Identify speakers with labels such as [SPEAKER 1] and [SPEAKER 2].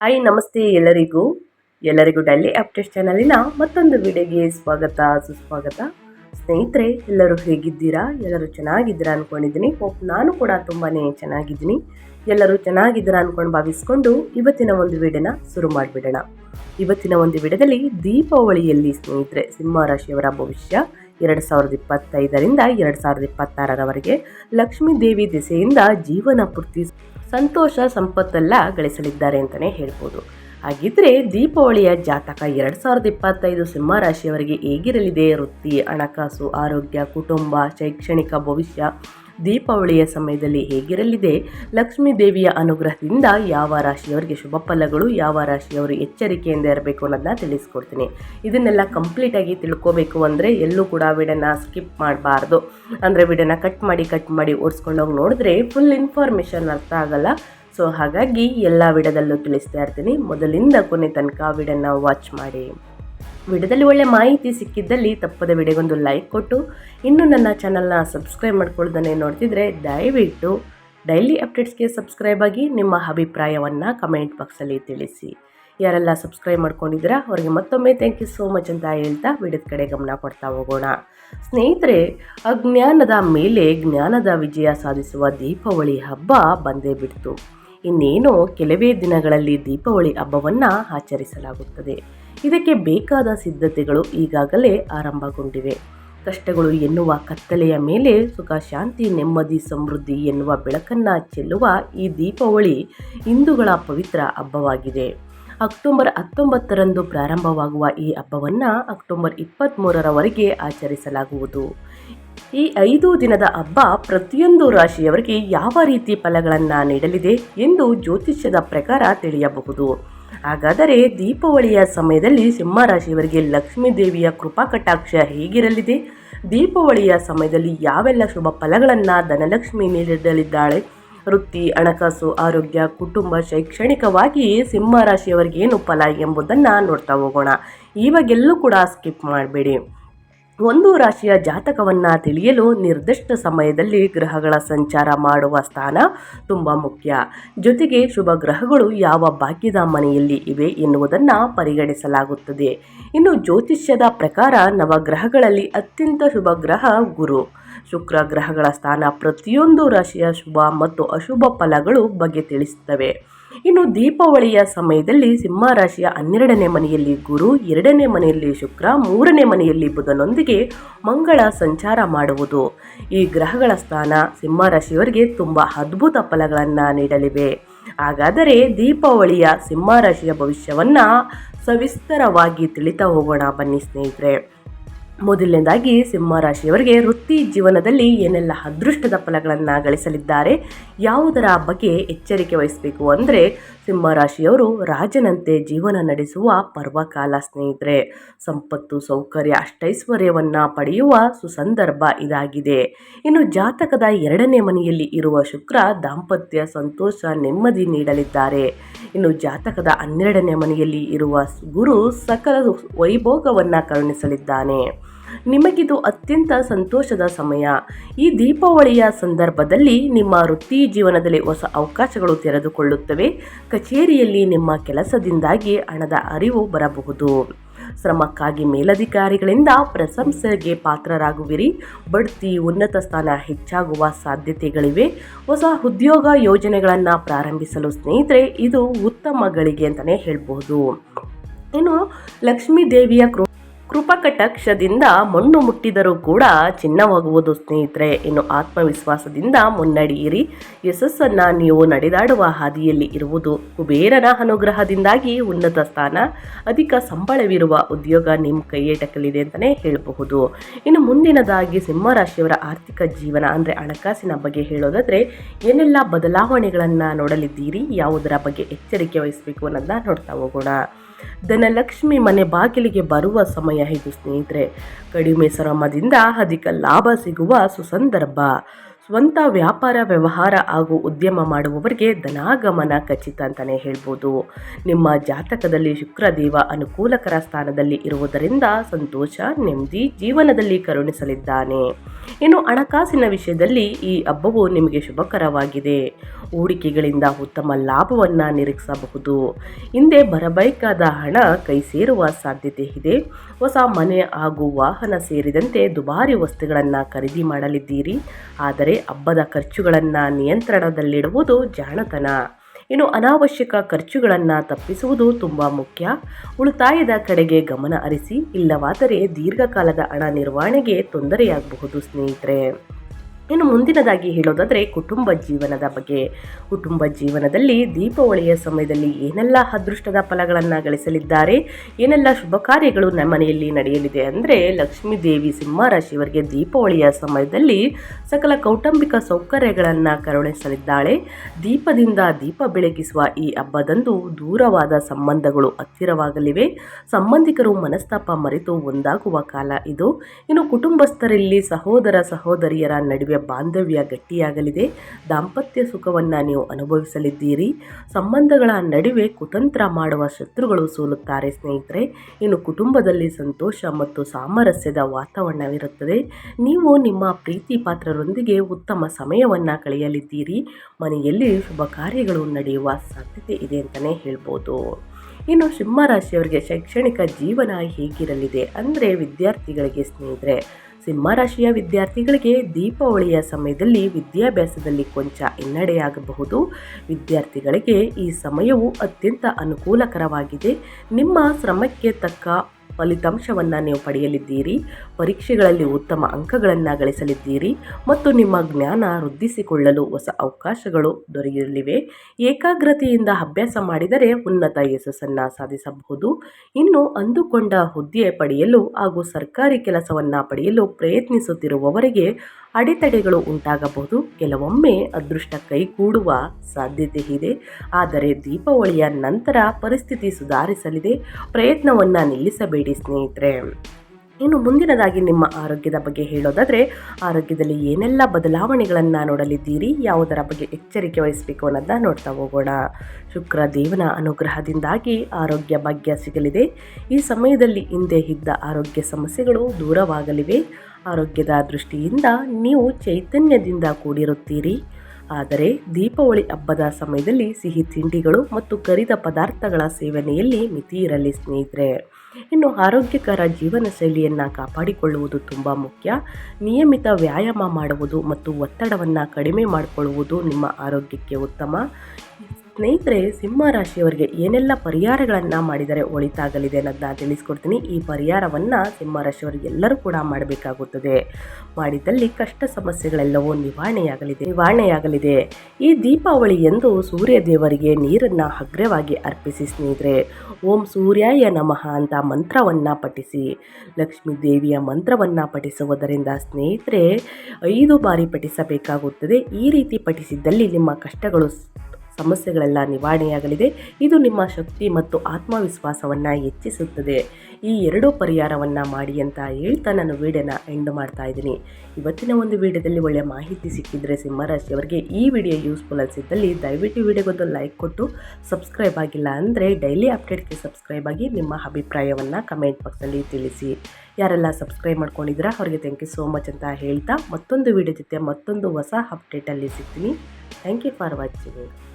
[SPEAKER 1] Hi ನಮಸ್ತೆ ಎಲ್ಲರಿಗೂ. ಎಲ್ಲರಿಗೂ ಡೈಲಿ ಅಪ್ಡೇಟ್ ಚಾನಲಿನ ಮತ್ತೊಂದು ವಿಡಿಯೋಗೆ ಸ್ವಾಗತ, ಸುಸ್ವಾಗತ. ಸ್ನೇಹಿತರೆ, ಎಲ್ಲರೂ ಹೇಗಿದ್ದೀರಾ? ಎಲ್ಲರೂ ಚೆನ್ನಾಗಿದ್ದೀರಾ ಅಂದ್ಕೊಂಡಿದ್ದೀನಿ ಹೋಪ್ ನಾನು ಕೂಡ ತುಂಬಾ ಚೆನ್ನಾಗಿದ್ದೀನಿ. ಎಲ್ಲರೂ ಚೆನ್ನಾಗಿದ್ದೀರಾ ಅಂದ್ಕೊಂಡು ಭಾವಿಸ್ಕೊಂಡು ಇವತ್ತಿನ ಒಂದು ವಿಡಿಯೋನ ಶುರು ಮಾಡಿಬಿಡೋಣ. ಇವತ್ತಿನ ಒಂದು ವಿಡಿಯೋದಲ್ಲಿ ದೀಪಾವಳಿಯಲ್ಲಿ ಸ್ನೇಹಿತರೆ ಸಿಂಹರಾಶಿಯವರ ಭವಿಷ್ಯ ಎರಡು ಸಾವಿರದ ಇಪ್ಪತ್ತೈದರಿಂದ ಎರಡು ಸಾವಿರದ ಇಪ್ಪತ್ತಾರರವರೆಗೆ ಲಕ್ಷ್ಮೀ ದೇವಿ ದಿಸೆಯಿಂದ ಜೀವನ ಪೂರ್ತಿ ಸಂತೋಷ ಸಂಪತ್ತೆಲ್ಲ ಗಳಿಸಲಿದ್ದಾರೆ ಅಂತಲೇ ಹೇಳ್ಬೋದು. ಹಾಗಿದ್ರೆ ದೀಪಾವಳಿಯ ಜಾತಕ ಎರಡು ಸಾವಿರದ ಇಪ್ಪತ್ತೈದು ಸಿಂಹ ರಾಶಿಯವರಿಗೆ ಹೇಗಿರಲಿದೆ? ವೃತ್ತಿ, ಹಣಕಾಸು, ಆರೋಗ್ಯ, ಕುಟುಂಬ, ಶೈಕ್ಷಣಿಕ ಭವಿಷ್ಯ ದೀಪಾವಳಿಯ ಸಮಯದಲ್ಲಿ ಹೇಗಿರಲಿದೆ? ಲಕ್ಷ್ಮೀ ದೇವಿಯ ಅನುಗ್ರಹದಿಂದ ಯಾವ ರಾಶಿಯವರಿಗೆ ಶುಭ ಫಲಗಳು, ಯಾವ ರಾಶಿಯವರು ಎಚ್ಚರಿಕೆಯಿಂದ ಇರಬೇಕು ಅನ್ನೋದನ್ನ ತಿಳಿಸ್ಕೊಡ್ತೀನಿ. ಇದನ್ನೆಲ್ಲ ಕಂಪ್ಲೀಟಾಗಿ ತಿಳ್ಕೋಬೇಕು ಅಂದರೆ ಎಲ್ಲೂ ಕೂಡ ವಿಡನ್ನ ಸ್ಕಿಪ್ ಮಾಡಬಾರ್ದು. ಅಂದರೆ ವಿಡನ್ನ ಕಟ್ ಮಾಡಿ ಕಟ್ ಮಾಡಿ ಓಡಿಸ್ಕೊಂಡೋಗಿ ನೋಡಿದ್ರೆ ಫುಲ್ ಇನ್ಫಾರ್ಮೇಷನ್ ಅರ್ಥ ಆಗಲ್ಲ. ಸೊ ಹಾಗಾಗಿ ಎಲ್ಲ ವಿಡದಲ್ಲೂ ತಿಳಿಸ್ತಾ ಇರ್ತೀನಿ. ಮೊದಲಿಂದ ಕೊನೆ ತನಕ ವಿಡನ್ನ ವಾಚ್ ಮಾಡಿ. ವಿಡಿಯೋದಲ್ಲಿ ಒಳ್ಳೆ ಮಾಹಿತಿ ಸಿಕ್ಕಿದ್ದಲ್ಲಿ ತಪ್ಪದ ವಿಡಿಯೋಗೊಂದು ಲೈಕ್ ಕೊಟ್ಟು, ಇನ್ನೂ ನನ್ನ ಚಾನಲ್ನ ಸಬ್ಸ್ಕ್ರೈಬ್ ಮಾಡ್ಕೊಳ್ಳೋದನ್ನೇ ನೋಡ್ತಿದ್ರೆ ದಯವಿಟ್ಟು ಡೈಲಿ ಅಪ್ಡೇಟ್ಸ್ಗೆ ಸಬ್ಸ್ಕ್ರೈಬ್ ಆಗಿ ನಿಮ್ಮ ಅಭಿಪ್ರಾಯವನ್ನು ಕಮೆಂಟ್ ಬಾಕ್ಸಲ್ಲಿ ತಿಳಿಸಿ. ಯಾರೆಲ್ಲ ಸಬ್ಸ್ಕ್ರೈಬ್ ಮಾಡ್ಕೊಂಡಿದ್ದೀರಾ, ಅವರಿಗೆ ಮತ್ತೊಮ್ಮೆ ಥ್ಯಾಂಕ್ ಯು ಸೋ ಮಚ್ ಅಂತ ಹೇಳ್ತಾ ವಿಡಿಯೋದ ಕಡೆ ಗಮನ ಕೊಡ್ತಾ ಹೋಗೋಣ. ಸ್ನೇಹಿತರೆ, ಅಜ್ಞಾನದ ಮೇಲೆ ಜ್ಞಾನದ ವಿಜಯ ಸಾಧಿಸುವ ದೀಪಾವಳಿ ಹಬ್ಬ ಬಂದೇ ಬಿಡ್ತು. ಇನ್ನೇನು ಕೆಲವೇ ದಿನಗಳಲ್ಲಿ ದೀಪಾವಳಿ ಹಬ್ಬವನ್ನು ಆಚರಿಸಲಾಗುತ್ತದೆ. ಇದಕ್ಕೆ ಬೇಕಾದ ಸಿದ್ಧತೆಗಳು ಈಗಾಗಲೇ ಆರಂಭಗೊಂಡಿವೆ. ಕಷ್ಟಗಳು ಎನ್ನುವ ಕತ್ತಲೆಯ ಮೇಲೆ ಸುಖ, ಶಾಂತಿ, ನೆಮ್ಮದಿ, ಸಮೃದ್ಧಿ ಎನ್ನುವ ಬೆಳಕನ್ನು ಚೆಲ್ಲುವ ಈ ದೀಪಾವಳಿ ಹಿಂದೂಗಳ ಪವಿತ್ರ ಹಬ್ಬವಾಗಿದೆ. ಅಕ್ಟೋಬರ್ ಹತ್ತೊಂಬತ್ತರಂದು ಪ್ರಾರಂಭವಾಗುವ ಈ ಹಬ್ಬವನ್ನು ಅಕ್ಟೋಬರ್ ಇಪ್ಪತ್ತ್ಮೂರರವರೆಗೆ ಆಚರಿಸಲಾಗುವುದು. ಈ ಐದು ದಿನದ ಹಬ್ಬ ಪ್ರತಿಯೊಂದು ರಾಶಿಯವರಿಗೆ ಯಾವ ರೀತಿ ಫಲಗಳನ್ನು ನೀಡಲಿದೆ ಎಂದು ಜ್ಯೋತಿಷ್ಯದ ಪ್ರಕಾರ ತಿಳಿಯಬಹುದು. ಹಾಗಾದರೆ ದೀಪಾವಳಿಯ ಸಮಯದಲ್ಲಿ ಸಿಂಹ ರಾಶಿಯವರಿಗೆ ಲಕ್ಷ್ಮೀ ದೇವಿಯ ಕೃಪಾ ಕಟಾಕ್ಷ ಹೇಗಿರಲಿದೆ? ದೀಪಾವಳಿಯ ಸಮಯದಲ್ಲಿ ಯಾವೆಲ್ಲ ಶುಭ ಫಲಗಳನ್ನು ಧನಲಕ್ಷ್ಮಿ ನೀಡಲಿದ್ದಾಳೆ ವೃತ್ತಿ, ಹಣಕಾಸು, ಆರೋಗ್ಯ, ಕುಟುಂಬ ಶೈಕ್ಷಣಿಕವಾಗಿ ಸಿಂಹ ರಾಶಿಯವರಿಗೆ ಏನು ಫಲ ಎಂಬುದನ್ನು ನೋಡ್ತಾ ಹೋಗೋಣ. ಇವಾಗೆಲ್ಲೂ ಕೂಡ ಸ್ಕಿಪ್ ಮಾಡಬೇಡಿ. ಒಂದು ರಾಶಿಯ ಜಾತಕವನ್ನು ತಿಳಿಯಲು ನಿರ್ದಿಷ್ಟ ಸಮಯದಲ್ಲಿ ಗ್ರಹಗಳ ಸಂಚಾರ ಮಾಡುವ ಸ್ಥಾನ ತುಂಬ ಮುಖ್ಯ. ಜೊತೆಗೆ ಶುಭ ಗ್ರಹಗಳು ಯಾವ ಭಾಗ್ಯದ ಮನೆಯಲ್ಲಿ ಇವೆ ಎನ್ನುವುದನ್ನು ಪರಿಗಣಿಸಲಾಗುತ್ತದೆ. ಇನ್ನು ಜ್ಯೋತಿಷ್ಯದ ಪ್ರಕಾರ ನವಗ್ರಹಗಳಲ್ಲಿ ಅತ್ಯಂತ ಶುಭ ಗ್ರಹ ಗುರು. ಶುಕ್ರ ಗ್ರಹಗಳ ಸ್ಥಾನ ಪ್ರತಿಯೊಂದು ರಾಶಿಯ ಶುಭ ಮತ್ತು ಅಶುಭ ಫಲಗಳು ಬಗ್ಗೆ ತಿಳಿಸುತ್ತವೆ. ಇನ್ನು ದೀಪಾವಳಿಯ ಸಮಯದಲ್ಲಿ ಸಿಂಹ ರಾಶಿಯ ಹನ್ನೆರಡನೇ ಮನೆಯಲ್ಲಿ ಗುರು, ಎರಡನೇ ಮನೆಯಲ್ಲಿ ಶುಕ್ರ, ಮೂರನೇ ಮನೆಯಲ್ಲಿ ಬುಧನೊಂದಿಗೆ ಮಂಗಳ ಸಂಚಾರ ಮಾಡುವುದು. ಈ ಗ್ರಹಗಳ ಸ್ಥಾನ ಸಿಂಹ ರಾಶಿಯವರಿಗೆ ತುಂಬ ಅದ್ಭುತ ಫಲಗಳನ್ನು ನೀಡಲಿವೆ. ಹಾಗಾದರೆ ದೀಪಾವಳಿಯ ಸಿಂಹ ರಾಶಿಯ ಭವಿಷ್ಯವನ್ನು ಸವಿಸ್ತರವಾಗಿ ತಿಳಿತಾ ಹೋಗೋಣ ಬನ್ನಿ ಸ್ನೇಹಿತರೆ. ಮೊದಲನೇದಾಗಿ ಸಿಂಹ ರಾಶಿಯವರಿಗೆ ವೃತ್ತಿ ಜೀವನದಲ್ಲಿ ಏನೆಲ್ಲ ಅದೃಷ್ಟದ ಫಲಗಳನ್ನು ಗಳಿಸಲಿದ್ದಾರೆ, ಯಾವುದರ ಬಗ್ಗೆ ಎಚ್ಚರಿಕೆ ವಹಿಸಬೇಕು ಅಂದರೆ ಸಿಂಹ ರಾಶಿಯವರು ರಾಜನಂತೆ ಜೀವನ ನಡೆಸುವ ಪರ್ವಕಾಲ ಸ್ನೇಹಿತರೆ. ಸಂಪತ್ತು, ಸೌಕರ್ಯ ಅಷ್ಟೈಶ್ವರ್ಯವನ್ನು ಪಡೆಯುವ ಸುಸಂದರ್ಭ ಇದಾಗಿದೆ. ಇನ್ನು ಜಾತಕದ ಎರಡನೇ ಮನೆಯಲ್ಲಿ ಇರುವ ಶುಕ್ರ ದಾಂಪತ್ಯ ಸಂತೋಷ ನೆಮ್ಮದಿ ನೀಡಲಿದ್ದಾರೆ. ಇನ್ನು ಜಾತಕದ ಹನ್ನೆರಡನೇ ಮನೆಯಲ್ಲಿ ಇರುವ ಗುರು ಸಕಲ ವೈಭೋಗವನ್ನು ಕರುಣಿಸಲಿದ್ದಾನೆ. ನಿಮಗಿದು ಅತ್ಯಂತ ಸಂತೋಷದ ಸಮಯ. ಈ ದೀಪಾವಳಿಯ ಸಂದರ್ಭದಲ್ಲಿ ನಿಮ್ಮ ವೃತ್ತಿ ಜೀವನದಲ್ಲಿ ಹೊಸ ಅವಕಾಶಗಳು ತೆರೆದುಕೊಳ್ಳುತ್ತವೆ. ಕಚೇರಿಯಲ್ಲಿ ನಿಮ್ಮ ಕೆಲಸದಿಂದಾಗಿ ಹಣದ ಅರಿವು ಬರಬಹುದು. ಶ್ರಮಕ್ಕಾಗಿ ಮೇಲಧಿಕಾರಿಗಳಿಂದ ಪ್ರಶಂಸೆಗೆ ಪಾತ್ರರಾಗುವಿರಿ. ಬಡ್ತಿ ಉನ್ನತ ಸ್ಥಾನ ಹೆಚ್ಚಾಗುವ ಸಾಧ್ಯತೆಗಳಿವೆ. ಹೊಸ ಉದ್ಯೋಗ ಯೋಜನೆಗಳನ್ನು ಪ್ರಾರಂಭಿಸಲು ಸ್ನೇಹಿತರೆ, ಇದು ಉತ್ತಮ ಗಳಿಗೆ ಅಂತಲೇ ಹೇಳ್ಬೋದು ಇನ್ನು ಲಕ್ಷ್ಮೀ ದೇವಿಯ ಕೃ ಕೃಪಕಟಾಕ್ಷದಿಂದ ಮಣ್ಣು ಮುಟ್ಟಿದರೂ ಕೂಡ ಚಿನ್ನವಾಗುವುದು ಸ್ನೇಹಿತರೆ. ಇನ್ನು ಆತ್ಮವಿಶ್ವಾಸದಿಂದ ಮುನ್ನಡೆಯಿರಿ. ಯಶಸ್ಸನ್ನು ನೀವು ನಡೆದಾಡುವ ಹಾದಿಯಲ್ಲಿ ಇರುವುದು ಕುಬೇರನ ಅನುಗ್ರಹದಿಂದಾಗಿ ಉನ್ನತ ಸ್ಥಾನ, ಅಧಿಕ ಸಂಬಳವಿರುವ ಉದ್ಯೋಗ ನಿಮ್ಮ ಕೈಯೇಟಕಲಿದೆ ಅಂತಲೇ ಹೇಳಬಹುದು. ಇನ್ನು ಮುಂದಿನದಾಗಿ ಸಿಂಹರಾಶಿಯವರ ಆರ್ಥಿಕ ಜೀವನ ಅಂದರೆ ಹಣಕಾಸಿನ ಬಗ್ಗೆ ಹೇಳೋದಾದರೆ, ಏನೆಲ್ಲ ಬದಲಾವಣೆಗಳನ್ನು ನೋಡಲಿದ್ದೀರಿ, ಯಾವುದರ ಬಗ್ಗೆ ಎಚ್ಚರಿಕೆ ವಹಿಸಬೇಕು ಅನ್ನೋದನ್ನ ನೋಡ್ತಾ ಹೋಗೋಣ. ಧನಲಕ್ಷ್ಮಿ ಮನೆ ಬಾಗಿಲಿಗೆ ಬರುವ ಸಮಯ ಇದು ಸ್ನೇಹಿತರೆ? ಕಡಿಮೆ ಶ್ರಮದಿಂದ ಅಧಿಕ ಲಾಭ ಸಿಗುವ ಸುಸಂದರ್ಭ. ಸ್ವಂತ ವ್ಯಾಪಾರ, ವ್ಯವಹಾರ ಹಾಗೂ ಉದ್ಯಮ ಮಾಡುವವರಿಗೆ ಧನಾಗಮನ ಖಚಿತ ಅಂತಲೇ ಹೇಳ್ಬೋದು. ನಿಮ್ಮ ಜಾತಕದಲ್ಲಿ ಶುಕ್ರದೇವ ಅನುಕೂಲಕರ ಸ್ಥಾನದಲ್ಲಿ ಇರುವುದರಿಂದ ಸಂತೋಷ, ನೆಮ್ಮದಿ ಜೀವನದಲ್ಲಿ ಕರುಣಿಸಲಿದ್ದಾನೆ. ಇನ್ನು ಹಣಕಾಸಿನ ವಿಷಯದಲ್ಲಿ ಈ ಹಬ್ಬವು ನಿಮಗೆ ಶುಭಕರವಾಗಿದೆ. ಹೂಡಿಕೆಗಳಿಂದ ಉತ್ತಮ ಲಾಭವನ್ನು ನಿರೀಕ್ಷಿಸಬಹುದು. ಹಿಂದೆ ಬರಬೇಕಾದ ಹಣ ಕೈ ಸೇರುವ ಸಾಧ್ಯತೆ ಇದೆ. ಹೊಸ ಮನೆ ಹಾಗೂ ವಾಹನ ಸೇರಿದಂತೆ ದುಬಾರಿ ವಸ್ತುಗಳನ್ನು ಖರೀದಿ ಮಾಡಲಿದ್ದೀರಿ. ಆದರೆ ಹಬ್ಬದ ಖರ್ಚುಗಳನ್ನು ನಿಯಂತ್ರಣದಲ್ಲಿಡುವುದು ಜಾಣತನ. ಇನ್ನು ಅನಾವಶ್ಯಕ ಖರ್ಚುಗಳನ್ನು ತಪ್ಪಿಸುವುದು ತುಂಬ ಮುಖ್ಯ. ಉಳಿತಾಯದ ಕಡೆಗೆ ಗಮನ ಹರಿಸಿ, ಇಲ್ಲವಾದರೆ ದೀರ್ಘಕಾಲದ ಹಣ ನಿರ್ವಹಣೆಗೆ ತೊಂದರೆಯಾಗಬಹುದು ಸ್ನೇಹಿತರೆ. ಇನ್ನು ಮುಂದಿನದಾಗಿ ಹೇಳೋದಾದರೆ ಕುಟುಂಬ ಜೀವನದ ಬಗ್ಗೆ. ಕುಟುಂಬ ಜೀವನದಲ್ಲಿ ದೀಪಾವಳಿಯ ಸಮಯದಲ್ಲಿ ಏನೆಲ್ಲ ಅದೃಷ್ಟದ ಫಲಗಳನ್ನು ಗಳಿಸಲಿದ್ದಾರೆ, ಏನೆಲ್ಲ ಶುಭ ಕಾರ್ಯಗಳು ನಮ್ಮ ಮನೆಯಲ್ಲಿ ನಡೆಯಲಿದೆ ಅಂದರೆ ಲಕ್ಷ್ಮೀ ದೇವಿ ಸಿಂಹ ರಾಶಿಯವರಿಗೆ ದೀಪಾವಳಿಯ ಸಮಯದಲ್ಲಿ ಸಕಲ ಕೌಟುಂಬಿಕ ಸೌಕರ್ಯಗಳನ್ನು ಕರುಣಿಸಲಿದ್ದಾಳೆ. ದೀಪದಿಂದ ದೀಪ ಬೆಳಗಿಸುವ ಈ ಹಬ್ಬದಂದು ದೂರವಾದ ಸಂಬಂಧಗಳು ಹತ್ತಿರವಾಗಲಿವೆ. ಸಂಬಂಧಿಕರು ಮನಸ್ತಾಪ ಮರೆತು ಒಂದಾಗುವ ಕಾಲ ಇದು. ಇನ್ನು ಕುಟುಂಬಸ್ಥರಲ್ಲಿ ಸಹೋದರ ಸಹೋದರಿಯರ ನಡುವೆ ಬಾಂಧವ್ಯ ಗಟ್ಟಿಯಾಗಲಿದೆ. ದಾಂಪತ್ಯ ಸುಖವನ್ನು ನೀವು ಅನುಭವಿಸಲಿದ್ದೀರಿ. ಸಂಬಂಧಗಳ ನಡುವೆ ಕುತಂತ್ರ ಮಾಡುವ ಶತ್ರುಗಳು ಸೋಲುತ್ತಾರೆ ಸ್ನೇಹಿತರೆ. ಇನ್ನು ಕುಟುಂಬದಲ್ಲಿ ಸಂತೋಷ ಮತ್ತು ಸಾಮರಸ್ಯದ ವಾತಾವರಣವಿರುತ್ತದೆ. ನೀವು ನಿಮ್ಮ ಪ್ರೀತಿ ಪಾತ್ರರೊಂದಿಗೆ ಉತ್ತಮ ಸಮಯವನ್ನು ಕಳೆಯಲಿದ್ದೀರಿ. ಮನೆಯಲ್ಲಿ ಶುಭ ಕಾರ್ಯಗಳು ನಡೆಯುವ ಸಾಧ್ಯತೆ ಇದೆ ಅಂತಲೇ ಹೇಳ್ಬೋದು. ಇನ್ನು ಸಿಂಹರಾಶಿಯವರಿಗೆ ಶೈಕ್ಷಣಿಕ ಜೀವನ ಹೇಗಿರಲಿದೆ? ಅಂದರೆ ವಿದ್ಯಾರ್ಥಿಗಳಿಗೆ ಸ್ನೇಹಿತರೆ ಸಿಂಹರಾಶಿಯ ವಿದ್ಯಾರ್ಥಿಗಳಿಗೆ ದೀಪಾವಳಿಯ ಸಮಯದಲ್ಲಿ ವಿದ್ಯಾಭ್ಯಾಸದಲ್ಲಿ ಕೊಂಚ ಹಿನ್ನಡೆಯಾಗಬಹುದು. ವಿದ್ಯಾರ್ಥಿಗಳಿಗೆ ಈ ಸಮಯವು ಅತ್ಯಂತ ಅನುಕೂಲಕರವಾಗಿದೆ. ನಿಮ್ಮ ಶ್ರಮಕ್ಕೆ ತಕ್ಕ ಫಲಿತಾಂಶವನ್ನು ನೀವು ಪಡೆಯಲಿದ್ದೀರಿ. ಪರೀಕ್ಷೆಗಳಲ್ಲಿ ಉತ್ತಮ ಅಂಕಗಳನ್ನು ಗಳಿಸಲಿದ್ದೀರಿ ಮತ್ತು ನಿಮ್ಮ ಜ್ಞಾನ ವೃದ್ಧಿಸಿಕೊಳ್ಳಲು ಹೊಸ ಅವಕಾಶಗಳು ದೊರೆಯಲಿವೆ. ಏಕಾಗ್ರತೆಯಿಂದ ಅಭ್ಯಾಸ ಮಾಡಿದರೆ ಉನ್ನತ ಯಶಸ್ಸನ್ನು ಸಾಧಿಸಬಹುದು. ಇನ್ನು ಅಂದುಕೊಂಡ ಹುದ್ದೆ ಪಡೆಯಲು ಹಾಗೂ ಸರ್ಕಾರಿ ಕೆಲಸವನ್ನು ಪಡೆಯಲು ಪ್ರಯತ್ನಿಸುತ್ತಿರುವವರಿಗೆ ಅಡೆತಡೆಗಳು ಉಂಟಾಗಬಹುದು. ಕೆಲವೊಮ್ಮೆ ಅದೃಷ್ಟ ಕೈಗೂಡುವ ಸಾಧ್ಯತೆ ಇದೆ. ಆದರೆ ದೀಪಾವಳಿಯ ನಂತರ ಪರಿಸ್ಥಿತಿ ಸುಧಾರಿಸಲಿದೆ. ಪ್ರಯತ್ನವನ್ನು ನಿಲ್ಲಿಸಬೇಡಿ ಸ್ನೇಹಿತರೆ. ಇನ್ನು ಮುಂದಿನದಾಗಿ ನಿಮ್ಮ ಆರೋಗ್ಯದ ಬಗ್ಗೆ ಹೇಳೋದಾದರೆ, ಆರೋಗ್ಯದಲ್ಲಿ ಏನೆಲ್ಲ ಬದಲಾವಣೆಗಳನ್ನು ನೋಡಲಿದ್ದೀರಿ, ಯಾವುದರ ಬಗ್ಗೆ ಎಚ್ಚರಿಕೆ ವಹಿಸಬೇಕು ಅನ್ನೋದನ್ನ ನೋಡ್ತಾ ಹೋಗೋಣ. ಶುಕ್ರ ದೇವನ ಅನುಗ್ರಹದಿಂದಾಗಿ ಆರೋಗ್ಯ ಭಾಗ್ಯ ಸಿಗಲಿದೆ. ಈ ಸಮಯದಲ್ಲಿ ಹಿಂದೆ ಇದ್ದ ಆರೋಗ್ಯ ಸಮಸ್ಯೆಗಳು ದೂರವಾಗಲಿವೆ. ಆರೋಗ್ಯದ ದೃಷ್ಟಿಯಿಂದ ನೀವು ಚೈತನ್ಯದಿಂದ ಕೂಡಿರುತ್ತೀರಿ. ಆದರೆ ದೀಪಾವಳಿ ಹಬ್ಬದ ಸಮಯದಲ್ಲಿ ಸಿಹಿ ತಿಂಡಿಗಳು ಮತ್ತು ಕರಿದ ಪದಾರ್ಥಗಳ ಸೇವನೆಯಲ್ಲಿ ಮಿತಿ ಇರಲಿ ಸ್ನೇಹಿತರೆ. ಇನ್ನು ಆರೋಗ್ಯಕರ ಜೀವನ ಶೈಲಿಯನ್ನು ಕಾಪಾಡಿಕೊಳ್ಳುವುದು ತುಂಬ ಮುಖ್ಯ. ನಿಯಮಿತ ವ್ಯಾಯಾಮ ಮಾಡುವುದು ಮತ್ತು ಒತ್ತಡವನ್ನು ಕಡಿಮೆ ಮಾಡಿಕೊಳ್ಳುವುದು ನಿಮ್ಮ ಆರೋಗ್ಯಕ್ಕೆ ಉತ್ತಮ. ಸ್ನೇಹಿತರೆ ಸಿಂಹ ರಾಶಿಯವರಿಗೆ ಏನೆಲ್ಲ ಪರಿಹಾರಗಳನ್ನು ಮಾಡಿದರೆ ಒಳಿತಾಗಲಿದೆ ಅನ್ನೋದನ್ನ ತಿಳಿಸ್ಕೊಡ್ತೀನಿ. ಈ ಪರಿಹಾರವನ್ನು ಸಿಂಹ ರಾಶಿಯವರಿಗೆ ಎಲ್ಲರೂ ಕೂಡ ಮಾಡಬೇಕಾಗುತ್ತದೆ. ಮಾಡಿದಲ್ಲಿ ಕಷ್ಟ ಸಮಸ್ಯೆಗಳೆಲ್ಲವೂ ನಿವಾರಣೆಯಾಗಲಿದೆ. ನಿವಾರಣೆಯಾಗಲಿದೆ. ಈ ದೀಪಾವಳಿ ಎಂದು ಸೂರ್ಯ ದೇವರಿಗೆ ನೀರನ್ನು ಅಗ್ರವಾಗಿ ಅರ್ಪಿಸಿ ಸ್ನೇಹಿತರೆ, ಓಂ ಸೂರ್ಯಾಯ ನಮಃ ಅಂತ ಮಂತ್ರವನ್ನು ಪಠಿಸಿ. ಲಕ್ಷ್ಮೀ ದೇವಿಯ ಮಂತ್ರವನ್ನು ಪಠಿಸುವುದರಿಂದ ಸ್ನೇಹಿತರೆ, ಐದು ಬಾರಿ ಪಠಿಸಬೇಕಾಗುತ್ತದೆ. ಈ ರೀತಿ ಪಠಿಸಿದ್ದಲ್ಲಿ ನಿಮ್ಮ ಕಷ್ಟಗಳು ಸಮಸ್ಯೆಗಳೆಲ್ಲ ನಿವಾರಣೆಯಾಗಲಿದೆ. ಇದು ನಿಮ್ಮ ಶಕ್ತಿ ಮತ್ತು ಆತ್ಮವಿಶ್ವಾಸವನ್ನು ಹೆಚ್ಚಿಸುತ್ತದೆ. ಈ ಎರಡೂ ಪರಿಹಾರವನ್ನು ಮಾಡಿ ಅಂತ ಹೇಳ್ತಾ ನಾನು ವಿಡಿಯೋನ ಎಂಡ್ ಮಾಡ್ತಾ ಇದ್ದೀನಿ. ಇವತ್ತಿನ ಒಂದು ವಿಡಿಯೋದಲ್ಲಿ ಒಳ್ಳೆಯ ಮಾಹಿತಿ ಸಿಕ್ಕಿದರೆ ಸಿಂಹರಾಶಿಯವರಿಗೆ ಈ ವಿಡಿಯೋ ಯೂಸ್ಫುಲ್ ಅನಿಸಿದ್ದಲ್ಲಿ ದಯವಿಟ್ಟು ವಿಡಿಯೋಗೊಂದು ಲೈಕ್ ಕೊಟ್ಟು ಸಬ್ಸ್ಕ್ರೈಬ್ ಆಗಿಲ್ಲ ಅಂದರೆ ಡೈಲಿ ಅಪ್ಡೇಟ್ಗೆ ಸಬ್ಸ್ಕ್ರೈಬ್ ಆಗಿ ನಿಮ್ಮ ಅಭಿಪ್ರಾಯವನ್ನು ಕಮೆಂಟ್ ಬಾಕ್ಸಲ್ಲಿ ತಿಳಿಸಿ. ಯಾರೆಲ್ಲ ಸಬ್ಸ್ಕ್ರೈಬ್ ಮಾಡ್ಕೊಂಡಿದ್ದೀರಾ ಅವರಿಗೆ ಥ್ಯಾಂಕ್ ಯು ಸೋ ಮಚ್ ಅಂತ ಹೇಳ್ತಾ ಮತ್ತೊಂದು ವಿಡಿಯೋ ಜೊತೆ ಮತ್ತೊಂದು ಹೊಸ ಅಪ್ಡೇಟಲ್ಲಿ ಸಿಗ್ತೀನಿ. Thank you for watching